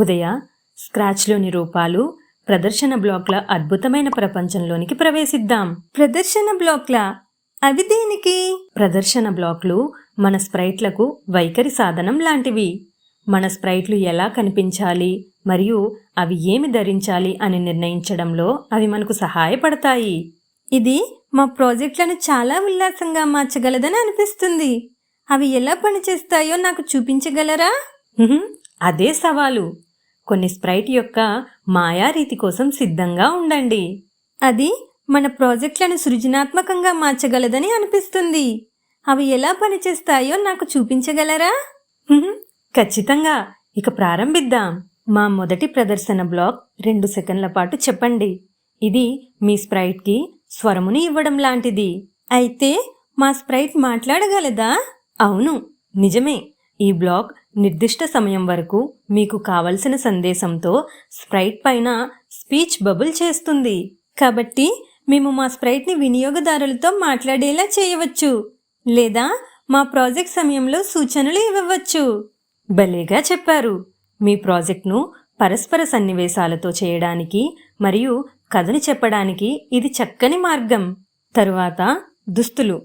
ఉదయ స్క్రాచ్లోని రూపాలు ప్రదర్శన బ్లాక్ల అద్భుతమైన ప్రపంచంలోనికి ప్రవేశిద్దాం. ప్రదర్శన బ్లాక్ల? అవి దేనికి? ప్రదర్శన బ్లాక్లు మన స్ప్రైట్లకు వైఖరి సాధనం లాంటివి. మన స్ప్రైట్లు ఎలా కనిపించాలి మరియు అవి ఏమి ధరించాలి అని నిర్ణయించడంలో అవి మనకు సహాయపడతాయి. ఇది మా ప్రాజెక్టులను చాలా ఉల్లాసంగా మార్చగలదని అనిపిస్తుంది. అవి ఎలా పనిచేస్తాయో నాకు చూపించగలరా? అదే సవాలు. కొన్ని స్ప్రైట్ యొక్క మాయారీతి కోసం సిద్ధంగా ఉండండి. అది మన ప్రాజెక్టులను సృజనాత్మకంగా మార్చగలదని అనిపిస్తుంది. అవి ఎలా పనిచేస్తాయో నాకు చూపించగలరా? ఖచ్చితంగా. ఇక ప్రారంభిద్దాం. మా మొదటి ప్రదర్శన బ్లాక్ రెండు సెకండ్ల పాటు చెప్పండి. ఇది మీ స్ప్రైట్కి స్వరముని ఇవ్వడం లాంటిది. అయితే మా స్ప్రైట్ మాట్లాడగలదా? అవును నిజమే. ఈ బ్లాగ్ నిర్దిష్ట సమయం వరకు మీకు కావలసిన సందేశంతో స్ప్రైట్ పైన స్పీచ్ బబుల్ చేస్తుంది. కాబట్టి మేము మా స్ప్రైట్ని వినియోగదారులతో మాట్లాడేలా చేయవచ్చు లేదా మా ప్రాజెక్ట్ సమయంలో సూచనలు ఇవ్వవచ్చు. భలేగా చెప్పారు. మీ ప్రాజెక్ట్ను పరస్పర సన్నివేశాలతో చేయడానికి మరియు కథను చెప్పడానికి ఇది చక్కని మార్గం. తరువాత దుస్తులు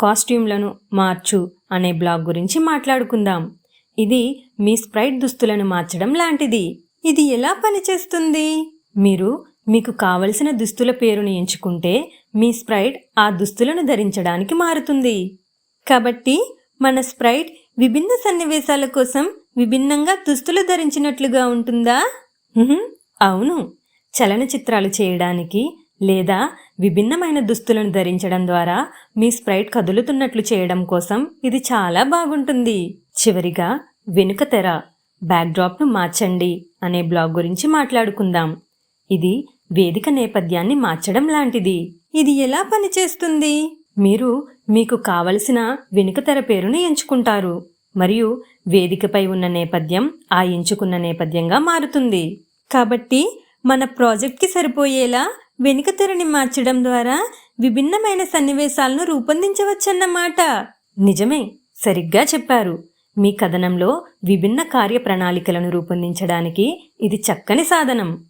కాస్ట్యూమ్లను మార్చు అనే బ్లాగ్ గురించి మాట్లాడుకుందాం. ఇది మీ స్ప్రైట్ దుస్తులను మార్చడం లాంటిది. ఇది ఎలా పనిచేస్తుంది? మీరు మీకు కావలసిన దుస్తుల పేరును ఎంచుకుంటే మీ స్ప్రైట్ ఆ దుస్తులను ధరించడానికి మారుతుంది. కాబట్టి మన స్ప్రైట్ విభిన్న సన్నివేశాల కోసం విభిన్నంగా దుస్తులు ధరించినట్లుగా ఉంటుందా? అవును. చలనచిత్రాలు చేయడానికి లేదా విభిన్నమైన దుస్తులను ధరించడం ద్వారా మీ స్ప్రైట్ కదులుతున్నట్లు చేయడం కోసం ఇది చాలా బాగుంటుంది. చివరిగా వెనుక తెర బ్యాక్డ్రాప్ను మార్చండి అనే బ్లాగ్ గురించి మాట్లాడుకుందాం. ఇది వేదిక నేపథ్యాన్ని మార్చడం లాంటిది. ఇది ఎలా పనిచేస్తుంది? మీరు మీకు కావలసిన వెనుక తెర పేరును ఎంచుకుంటారు. మరియు వేదికపై ఉన్న నేపథ్యం ఆ ఎంచుకున్న నేపథ్యంగా మారుతుంది. కాబట్టి మన ప్రాజెక్ట్కి సరిపోయేలా వెనుక తెరని మార్చడం ద్వారా విభిన్నమైన సన్నివేశాలను రూపొందించవచ్చన్నమాట. నిజమే సరిగ్గా చెప్పారు. మీ కథనంలో విభిన్న కార్య ప్రణాళికలను రూపొందించడానికి ఇది చక్కని సాధనం.